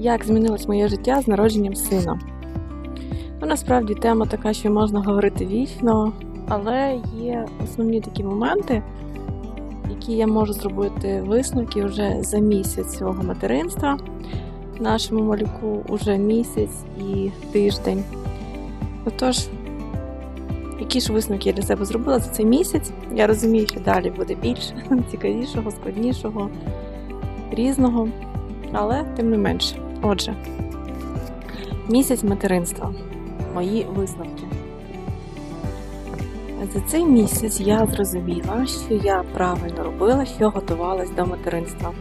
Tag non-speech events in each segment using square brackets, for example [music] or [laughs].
Як змінилось моє життя з народженням сина? Ну, насправді тема така, що можна говорити вічно, але є основні такі моменти, які я можу зробити висновки вже за місяць свого материнства. Нашому малюку вже місяць і тиждень. Отож, які ж висновки я для себе зробила за цей місяць? Я розумію, що далі буде більше [laughs] цікавішого, складнішого, різного, але тим не менше. Отже, місяць материнства. Мої висновки. За цей місяць я зрозуміла, що я правильно робила, що готувалась до материнства.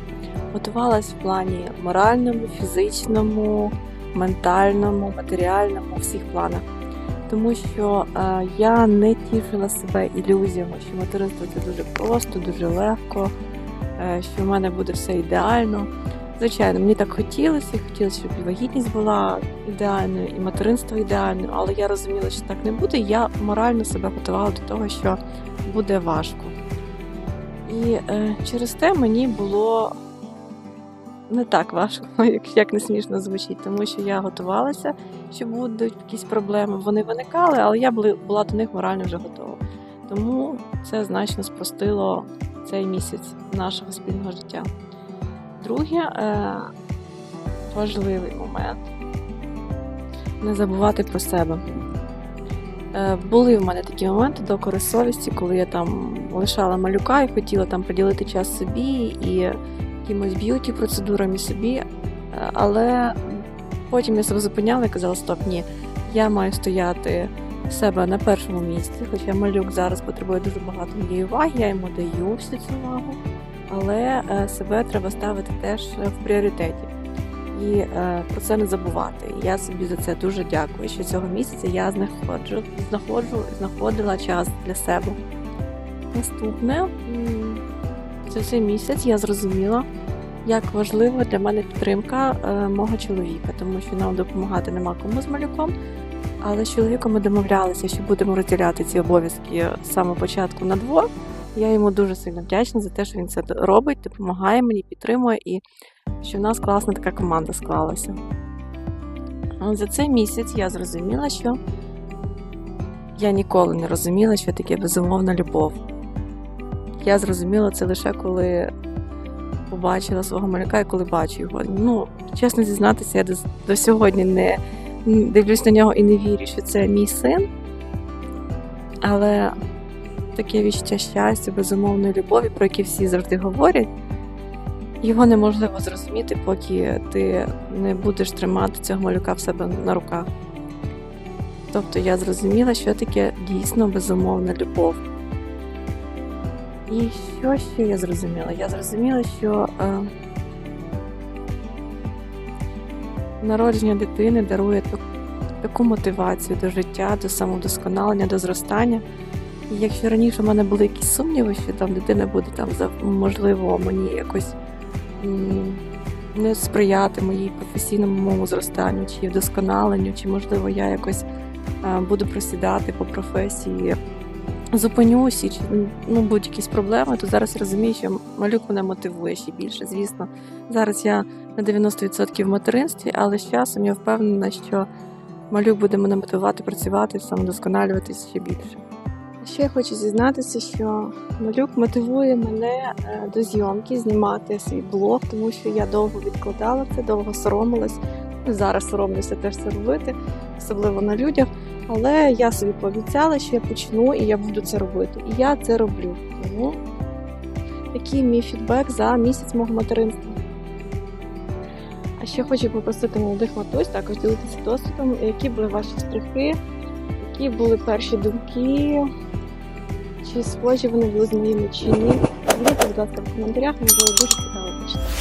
Готувалась в плані моральному, фізичному, ментальному, матеріальному, всіх планах. Тому що е, я не тішила себе ілюзіями, що материнство це дуже просто, дуже легко, е, що в мене буде все ідеально. Звичайно, мені так хотілося, і хотілося, щоб і вагітність була ідеальною, і материнство ідеальним, але я розуміла, що так не буде. Я морально себе готувала до того, що буде важко. І е, через те мені було не так важко, [laughs] як, не смішно звучить, тому що я готувалася, що будуть якісь проблеми. Вони виникали, але я була до них морально вже готова. Тому це значно спростило цей місяць нашого спільного життя. Друге, е, важливий момент не забувати про себе. Е, були в мене такі моменти докори совісті, коли я там лишала малюка і хотіла там приділити час собі і якимось б'юті процедурам і собі. Е, але потім я себе зупиняла і казала: стоп, ні, я маю стояти себе на першому місці, хоча малюк зараз потребує дуже багато моєї уваги, я йому даю всю цю увагу але е, себе треба ставити теж в пріоритеті і е, про це не забувати. Я собі за це дуже дякую, що цього місяця я знаходжу, знаходжу, знаходила час для себе. Наступне за цей місяць я зрозуміла, як важлива для мене підтримка е, мого чоловіка, тому що нам допомагати нема кому з малюком. Але з чоловіком ми домовлялися, що будемо розділяти ці обов'язки з самого початку на двох. Я йому дуже сильно вдячна за те, що він це робить, допомагає мені, підтримує і що в нас класна така команда склалася. За цей місяць я зрозуміла, що я ніколи не розуміла, що таке безумовна любов. Я зрозуміла це лише коли побачила свого малюка і коли бачу його. Ну, чесно зізнатися, я до, до сьогодні не дивлюсь на нього і не вірю, що це мій син. Але таке відчуття щастя, безумовної любові, про яке всі завжди говорять, його неможливо зрозуміти, поки ти не будеш тримати цього малюка в себе на руках. Тобто я зрозуміла, що таке дійсно безумовна любов. І що ще я зрозуміла? Я зрозуміла, що е, народження дитини дарує таку мотивацію до життя, до самовдосконалення, до зростання. І якщо раніше в мене були якісь сумніви, що там дитина буде там можливо мені якось не сприяти моїй професійному моєму зростанню чи вдосконаленню, чи можливо я якось буду просідати по професії, зупинюсь і чи ну, будуть якісь проблеми, то зараз розумію, що малюк мене мотивує ще більше. Звісно, зараз я на 90% в материнстві, але з часом я впевнена, що малюк буде мене мотивувати працювати, самодосконалюватися ще більше. Ще я хочу зізнатися, що малюк мотивує мене е, до зйомки, знімати свій блог, тому що я довго відкладала це, довго соромилась. Зараз соромлюся теж це робити, особливо на людях. Але я собі пообіцяла, що я почну і я буду це робити. І я це роблю. Тому такий мій фідбек за місяць мого материнства. А ще хочу попросити молодих матусь також ділитися досвідом, які були ваші страхи, які були перші думки. Чи схожі вони були з моїми чи ні? Діліться, будь ласка, в коментарях, мені було дуже цікаво почитати.